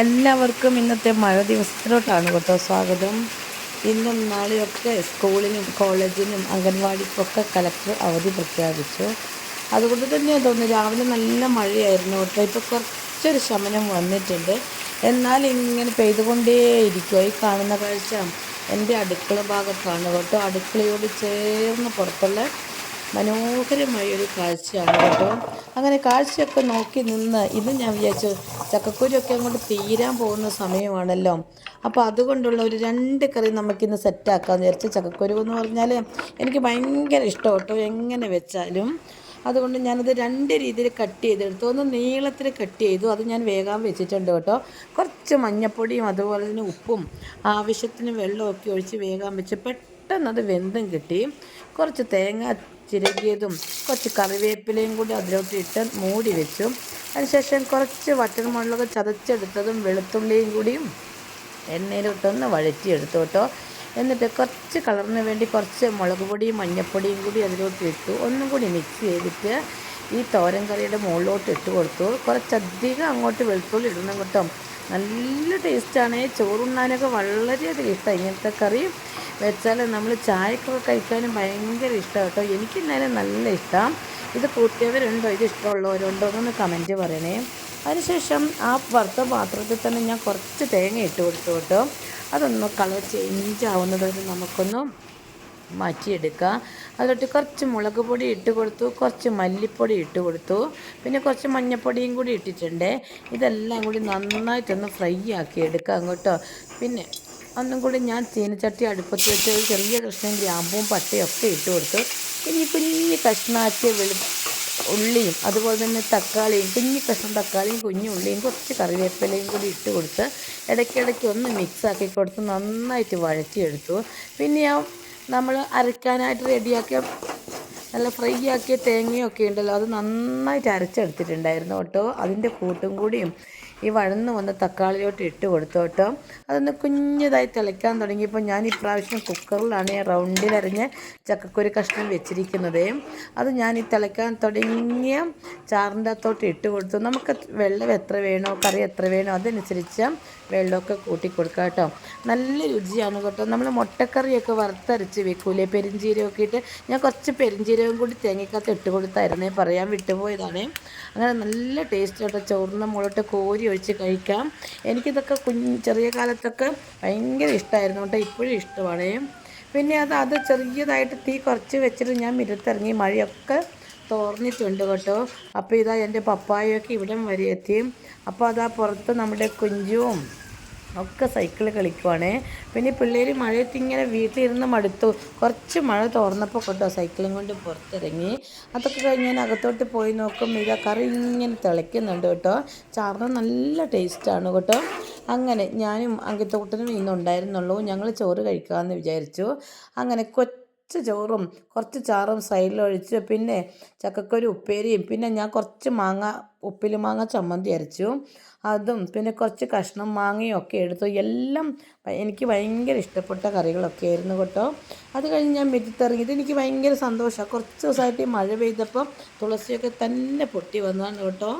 എല്ലാവർക്കും ഇന്നത്തെ മഴ ദിവസത്തിലോട്ടാണ് കേട്ടോ സ്വാഗതം. ഇന്നും നാളെയൊക്കെ സ്കൂളിനും കോളേജിനും അംഗൻവാടിക്കൊക്കെ കലക്ടർ അവധി പ്രഖ്യാപിച്ചു. അതുകൊണ്ട് തന്നെ തോന്നുന്നു രാവിലെ നല്ല മഴയായിരുന്നു കേട്ടോ. ഇപ്പോൾ കുറച്ചൊരു ശമനം വന്നിട്ടുണ്ട്. എന്നാൽ ഇങ്ങനെ പെയ്തുകൊണ്ടേയിരിക്കുക ഈ കാണുന്ന കാഴ്ച എന്റെ അടുക്കള ഭാഗത്താണ് കേട്ടോ. അടുക്കളയോട് ചേർന്ന് പുറത്തുള്ള മനോഹരമായ ഒരു കാഴ്ചയാണ് കേട്ടോ. അങ്ങനെ കാഴ്ചയൊക്കെ നോക്കി നിന്ന് ഇന്ന് ഞാൻ വിചാരിച്ചു ചക്കക്കുരുയൊക്കെ അങ്ങോട്ട് തീരാൻ പോകുന്ന സമയമാണല്ലോ. അപ്പോൾ അതുകൊണ്ടുള്ള ഒരു രണ്ട് കറി നമുക്കിന്ന് സെറ്റാക്കാമെന്ന് വിചാരിച്ചു ചക്കക്കുരു എന്ന് പറഞ്ഞാൽ എനിക്ക് ഭയങ്കര ഇഷ്ടം കേട്ടോ എങ്ങനെ വെച്ചാലും. അതുകൊണ്ട് ഞാനത് രണ്ട് രീതിയിൽ കട്ട് ചെയ്തെടുത്തു. ഒന്ന് നീളത്തിൽ കട്ട് ചെയ്തു. അത് ഞാൻ വേഗം വെച്ചിട്ടുണ്ട് കേട്ടോ. കുറച്ച് മഞ്ഞപ്പൊടിയും അതുപോലെ തന്നെ ഉപ്പും ആവശ്യത്തിന് വെള്ളമൊക്കെ ഒഴിച്ച് വേഗം വെച്ച് പെട്ടെന്ന് അത് വെന്തും കിട്ടി. കുറച്ച് തേങ്ങ ചിരകിയതും കുറച്ച് കറിവേപ്പിലയും കൂടി അതിലോട്ട് ഇട്ട് മൂടി വെച്ചു. അതിനുശേഷം കുറച്ച് വറ്റൽമുളക് ചതച്ചെടുത്തതും വെളുത്തുള്ളിയും കൂടിയും എണ്ണയിലിട്ടൊന്ന് വഴറ്റിയെടുത്തു കേട്ടോ. എന്നിട്ട് കുറച്ച് കളറിന് വേണ്ടി കുറച്ച് മുളക് പൊടിയും മഞ്ഞൾപ്പൊടിയും കൂടി അതിലോട്ട് ഇട്ടു. ഒന്നും കൂടി മിക്സ് ചെയ്തിട്ട് ഈ തോരൻ കറിയുടെ മുകളിലോട്ട് ഇട്ട് കൊടുത്തു. കുറച്ചധികം അങ്ങോട്ട് വെളുത്തുള്ളി ഇടണം കേട്ടോ. നല്ല ടേസ്റ്റാണ് ചോറുണ്ണാനൊക്കെ വളരെയധികം ഇഷ്ടമാണ് ഇങ്ങനത്തെ കറി. വെച്ചാൽ നമ്മൾ ചായക്കൊക്കെ കഴിക്കാനും ഭയങ്കര ഇഷ്ടമാണ് കേട്ടോ. എനിക്കിന്നാലും നല്ല ഇഷ്ടം. ഇത് കൂട്ടിയവരുണ്ടോ ഇത് ഇഷ്ടമുള്ളവരുണ്ടോ എന്നൊന്ന് കമന്റ് പറയണേ. അതിനുശേഷം ആ വറുത്ത പാത്രത്തിൽ തന്നെ ഞാൻ കുറച്ച് തേങ്ങ ഇട്ട് കൊടുത്തു കേട്ടോ. അതൊന്ന് കളർ ചേഞ്ച് ആവുന്നത് വരെ നമുക്കൊന്ന് മാറ്റിയെടുക്കുക അതിലോട്ട് കുറച്ച് മുളക് പൊടി ഇട്ട് കൊടുത്തു കുറച്ച് മല്ലിപ്പൊടി ഇട്ട് കൊടുത്തു പിന്നെ കുറച്ച് മഞ്ഞൾപ്പൊടിയും കൂടി ഇട്ടിട്ടുണ്ട്. ഇതെല്ലാം കൂടി നന്നായിട്ടൊന്ന് ഫ്രൈ ആക്കി എടുക്കാം കേട്ടോ. പിന്നെ ഒന്നും കൂടി ഞാൻ ചീനച്ചട്ടി അടുപ്പത്ത് വെച്ച് ഒരു ചെറിയ കഷ്ണം ഗ്രാമ്പും പട്ടയും ഒക്കെ ഇട്ട് കൊടുത്തു. കുഞ്ഞി കുഞ്ഞി കഷ്ണാക്കിയ വെളു ഉള്ളിയും അതുപോലെ തന്നെ തക്കാളിയും കുഞ്ഞി കഷ്ണം തക്കാളിയും കുഞ്ഞു ഉള്ളിയും കുറച്ച് കറിവേപ്പിലയും കൂടി ഇട്ട് കൊടുത്ത് ഇടയ്ക്കിടയ്ക്ക് ഒന്ന് മിക്സ് ആക്കി കൊടുത്ത് നന്നായിട്ട് വഴറ്റിയെടുത്തു. പിന്നെ നമ്മൾ അരക്കാനായിട്ട് റെഡിയാക്കിയ നല്ല ഫ്രൈ ആക്കിയ തേങ്ങയൊക്കെ ഉണ്ടല്ലോ അത് നന്നായിട്ട് അരച്ചെടുത്തിട്ടുണ്ടായിരുന്നു കേട്ടോ. അതിന്റെ കൂട്ടും കൂടിയും ഈ വഴന്ന് വന്ന തക്കാളിയോട്ട് ഇട്ട് കൊടുത്തു കേട്ടോ. അതൊന്ന് കുഞ്ഞതായി തിളയ്ക്കാൻ തുടങ്ങിയപ്പോൾ ഞാൻ ഇപ്രാവശ്യം കുക്കറിലാണ് റൗണ്ടിൽ റൗണ്ടിലറിഞ്ഞ് ചക്കക്കുരു കഷ്ണം വെച്ചിരിക്കുന്നത്. അത് ഞാൻ ഈ തിളയ്ക്കാൻ തുടങ്ങിയ ചാറിന്റെ അകത്തോട്ട് ഇട്ട് കൊടുത്തു. നമുക്ക് വെള്ളം എത്ര വേണോ കറി എത്ര വേണോ അതനുസരിച്ച് വെള്ളമൊക്കെ കൂട്ടി കൊടുക്കുക കേട്ടോ. നല്ല രുചിയാണ് കേട്ടോ. നമ്മൾ മുട്ടക്കറിയൊക്കെ വറുത്തരച്ച് വെക്കൂലേ? പെരിഞ്ചീരമൊക്കെ ഇട്ട്. ഞാൻ കുറച്ച് പെരിഞ്ചീരകം കൂടി തേങ്ങക്കകത്ത് ഇട്ട് കൊടുത്തായിരുന്നേ പറയാൻ വിട്ടുപോയതാണ്. അങ്ങനെ നല്ല ടേസ്റ്റ് കേട്ടോ ചോറിന്റെ മുകളിലോട്ട് കോരി ഒഴിച്ച് കഴിക്കാം. എനിക്കിതൊക്കെ കുഞ്ഞ് ചെറിയ കാലത്തൊക്കെ ഭയങ്കര ഇഷ്ടമായിരുന്നു കേട്ടോ. ഇപ്പോഴും ഇഷ്ടമാണ്. പിന്നെ അത് അത് ചെറിയതായിട്ട് തീ കുറച്ച് വെച്ചിട്ട് ഞാൻ മിരത്തിറങ്ങി മഴയൊക്കെ തോർന്നിട്ടുണ്ട് കേട്ടോ. അപ്പോൾ ഇതാ എന്റെ പപ്പായൊക്കെ ഇവിടം വരെ എത്തി. അപ്പോൾ അതാ പുറത്ത് നമ്മുടെ കുഞ്ചുവും ഒക്കെ സൈക്കിൾ കളിക്കുവാണ്. പിന്നെ പിള്ളേർ മഴയത്ത് ഇങ്ങനെ വീട്ടിലിരുന്ന് മടുത്തു. കുറച്ച് മഴ തോർന്നപ്പോൾ കേട്ടോ സൈക്കിളും കൊണ്ട് പുറത്തിറങ്ങി. അതൊക്കെ കഴിഞ്ഞ് ഞാൻ അകത്തോട്ട് പോയി നോക്കും ഇതാ കറി ഇങ്ങനെ തിളയ്ക്കുന്നുണ്ട് കേട്ടോ. ചാറിന് നല്ല ടേസ്റ്റാണ് കേട്ടോ. അങ്ങനെ ഞാനും അങ്കത്തോട്ടനും ഇന്നുണ്ടായിരുന്നുള്ളൂ ഞങ്ങൾ ചോറ് കഴിക്കാമെന്ന് വിചാരിച്ചു. അങ്ങനെ കൊച്ചു കുറച്ച് ചോറും കുറച്ച് ചാറും സൈഡിലൊഴിച്ച് പിന്നെ ചക്കക്കൊരു ഉപ്പേരിയും പിന്നെ ഞാൻ കുറച്ച് മാങ്ങ ഉപ്പിൽ മാങ്ങ ചമ്മന്തി അരച്ചു. അതും പിന്നെ കുറച്ച് കഷ്ണം മാങ്ങയും ഒക്കെ എടുത്തു. എല്ലാം എനിക്ക് ഭയങ്കര ഇഷ്ടപ്പെട്ട കറികളൊക്കെ ആയിരുന്നു കേട്ടോ. അത് കഴിഞ്ഞ് ഞാൻ മെറ്റിത്തിറങ്ങി. എനിക്ക് ഭയങ്കര സന്തോഷമാണ് കുറച്ച് ദിവസമായിട്ട് മഴ പെയ്തപ്പോൾ തുളസിയൊക്കെ തന്നെ പൊട്ടി വന്നതാണ് കേട്ടോ.